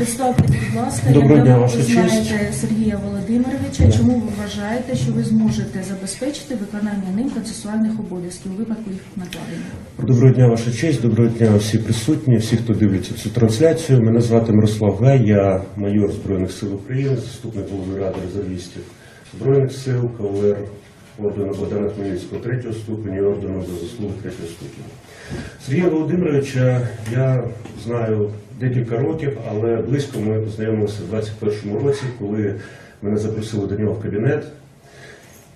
Представте, будь ласка, Доброго дня, Ваша ви честь. знаєте Сергія Володимировича. Да. Чому ви вважаєте, що ви зможете забезпечити виконання ним процесуальних обов'язків у випадку їх накладення? Доброго дня, ваша честь, доброго дня всі присутні, всі, хто дивиться цю трансляцію. Мене звати Мирослав Гай, я майор Збройних сил України, заступник голови Ради резервістів Збройних сил, кавалер ордену Богдана Хмельницького третього ступеня і ордену за заслуги третього ступеня. Сергія Володимировича я знаю декілька років, але близько ми познайомилися в 21-му році, коли мене запросили до нього в кабінет.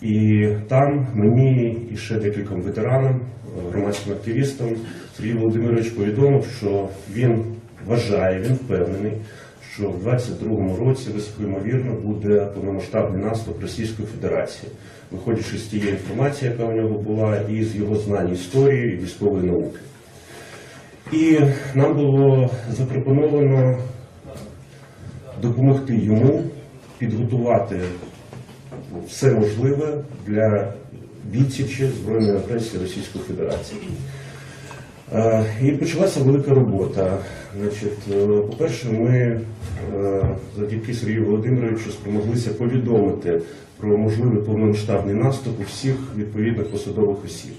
І там мені і ще декільком ветеранам, е, громадським активістам Сергій Володимирович повідомив, що він вважає, він впевнений, що в 22-му році високоймовірно буде повномасштабний наступ Російської Федерації, виходячи з тієї інформації, яка у нього була, і з його знань історії і військової науки. І нам було запропоновано допомогти йому підготувати все можливе для відсічі збройної агресії Російської Федерації. Е, І почалася велика робота. Е, по-перше, ми е, завдяки Сергію Володимировичу спромоглися повідомити про можливий повномасштабний наступ у всіх відповідних посадових осіб.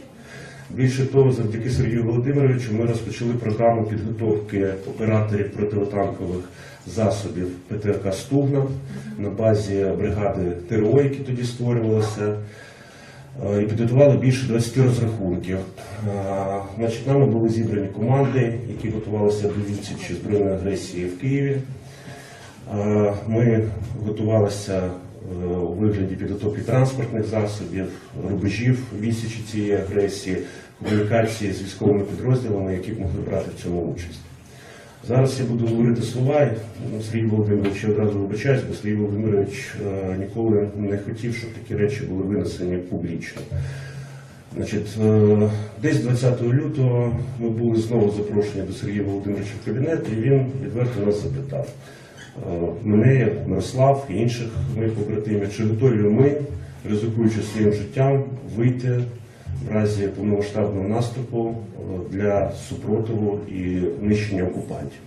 Більше того, завдяки Сергію Володимировичу ми розпочали програму підготовки операторів противотанкових засобів ПТРК Стугна на базі бригади ТРО, які тоді створювалися. Е, І підготували більше 20 розрахунків. Е, Значить, нами були зібрані команди, які готувалися до відсічі збройної агресії в Києві. Е, Ми готувалися у вигляді підготовки транспортних засобів, рубежів відсічі цієї агресії, комунікації з військовими підрозділами, які б могли брати в цьому участь. Зараз я буду говорити слова. ну, Сергій Володимирович, я одразу вибачаюсь, бо Сергій Володимирович е, ніколи не хотів, щоб такі речі були винесені публічно. Значить, е, десь 20 лютого ми були знову запрошені до Сергія Володимировича в кабінет, і він відверто нас запитав. Мене, Мирослав і інших моїх побратимів, чи готові ми, ризикуючи своїм життям, вийти в разі повномасштабного наступу е, для супротиву і нищення окупантів.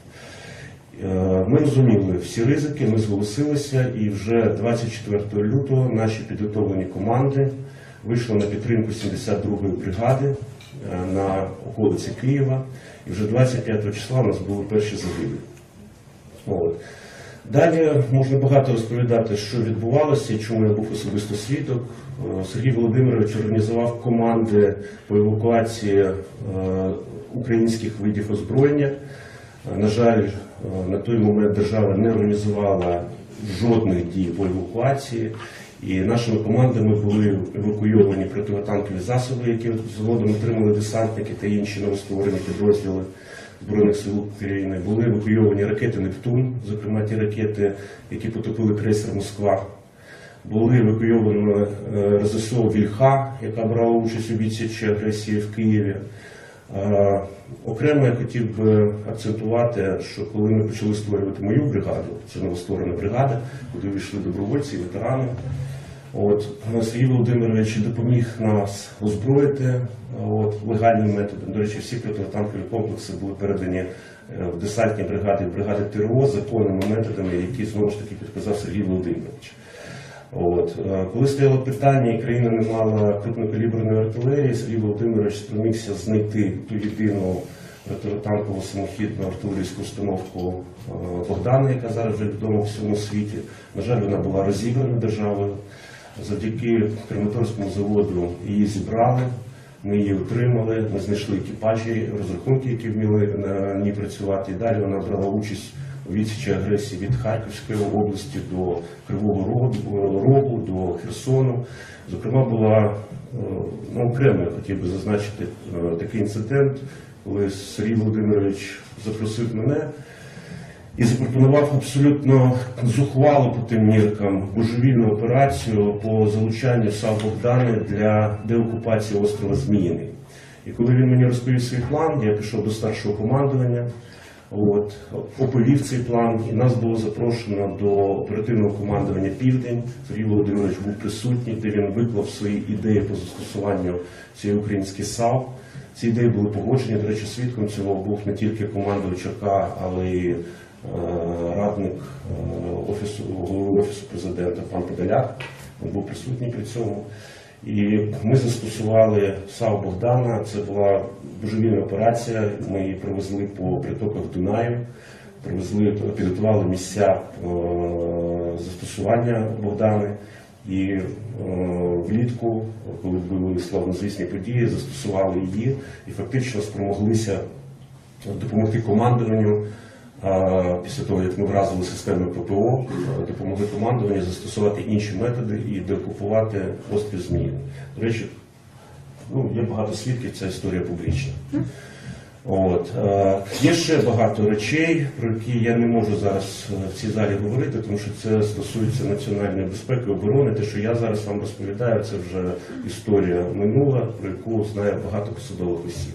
Е, Ми розуміли всі ризики, ми зголосилися, і вже 24 лютого наші підготовлені команди вийшли на підтримку 72-ї бригади е, на околиці Києва. І вже 25 числа у нас були перші загиблі. Далі можна багато розповідати, що відбувалося, чому я був особисто свідок. Е, Сергій Володимирович організував команди по евакуації е, українських видів озброєння. Е, На жаль, на той момент держава не організувала жодних дій по евакуації, і нашими командами були евакуйовані противотанкові засоби, які згодом отримали десантники та інші новостворені підрозділи Збройних сил України. Були евакуйовані ракети Нептун, зокрема ті ракети, які потопили крейсер Москва. Були евакуйовані е, РЗСО Вільха, яка брала участь у відсічі агресії в Києві. Е, Окремо я хотів би акцентувати, що коли ми почали створювати мою бригаду, це новостворена бригада, куди війшли добровольці, ветерани. От Сергій Володимирович допоміг нас озброїти от, легальним методом. До речі, всі протитанкові комплекси були передані е, в десантні бригади, бригади ТРО законними методами, які знову ж таки підказав Сергій Володимирович. От. е, Коли стояло питання, і країна не мала крупнокаліберної артилерії, Сергій Володимирович спромігся знайти ту єдину протитанкову самохідну артилерійську установку е, Богдана, яка зараз вже відома в всьому світі. На жаль, вона була розібрана державою. Завдяки Краматорському заводу її зібрали, ми її отримали, ми знайшли екіпажі, розрахунки, які вміли на ній працювати. І далі вона брала участь у відсічі агресії від Харківської області до Кривого Рогу, Рогу до Херсону. Зокрема, була е, ну, окремо, я хотів би зазначити е, такий інцидент, коли Сергій Володимирович запросив мене і запропонував абсолютно зухвалу по тим міркам божевільну операцію по залучанню САВ Богдани для деокупації острова Зміїний. І коли він мені розповів свій план, я пішов до старшого командування, от, оповів цей план, і нас було запрошено до оперативного командування Південь. Сергій Володимирович був присутній, де він виклав свої ідеї по застосуванню цієї української САВ. Ці ідеї були погоджені. До речі, свідком цього був не тільки командувач ЧК, але й радник е, офісу голови офісу президента пан Подоляк. Він був присутній при цьому. І ми застосували САУ Богдана. Це була божевільна операція. Ми її привезли по притоках Дунаю, привезли, підготували місця е, застосування Богдани. І е, влітку, коли були славнозвісні події, застосували її і фактично спромоглися допомогти командуванню. Після того, як ми вразили системи ППО, допомогли командуванню застосувати інші методи і деокупувати острів Зміїв. До речі, ну, є багато свідків, ця історія публічна. От. е, Є ще багато речей, про які я не можу зараз е, в цій залі говорити, тому що це стосується національної безпеки, оборони. Те, що я зараз вам розповідаю, це вже історія минула, про яку знає багато посадових осіб.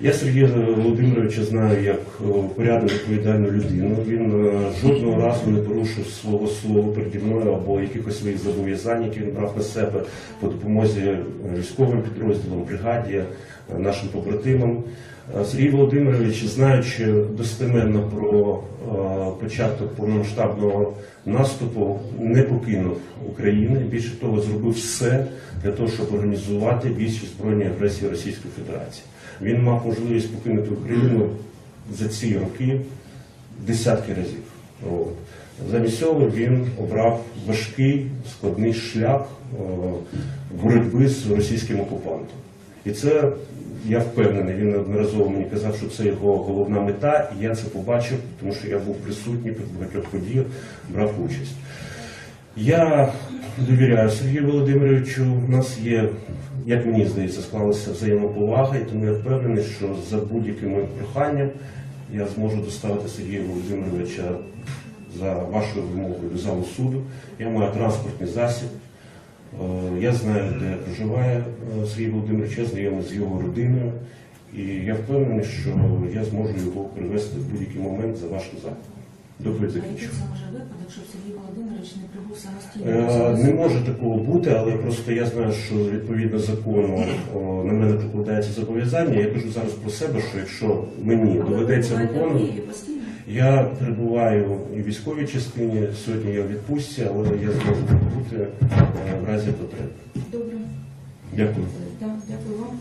Я Сергія Володимировича знаю як е, порядну відповідальну людину. Він е, жодного разу не порушив свого слова переді мною або якихось своїх зобов'язань, які він брав на себе по допомозі військовим підрозділам, бригаді, е, нашим побратимам. Сергій Володимирович, знаючи достеменно про початок повномасштабного наступу, не покинув України. Більше того, зробив все для того, щоб організувати більшість збройної агресії Російської Федерації. Він мав можливість покинути Україну за ці роки десятки разів. От. Замість цього він обрав важкий складний шлях е, боротьби з російським окупантом. І це я впевнений, він неодноразово мені казав, що це його головна мета, і я це побачив, тому що я був присутній при багатьох подіях, брав участь. Я довіряю Сергію Володимировичу. У нас є, як мені здається, склалася взаємоповага, і тому я впевнений, що за будь-яким моїм проханням я зможу доставити Сергія Володимировича за вашою вимогою до залу суду. Я маю транспортний засіб. Е, Я знаю, де проживає е, Сергій Володимирович, я знайомий з його родиною, і я впевнений, що я зможу його привезти в будь-який момент за вашим закликом. Який закінчу. не Е? Не може такого бути, але просто я знаю, що відповідно закону о, на мене покладається зобов'язання. Я кажу зараз про себе, що якщо мені доведеться виконувати, я перебуваю і в військовій частині. Сьогодні я в відпустці, але я зможу бути е, в разі потреби. Добре. Дякую. Дякую вам.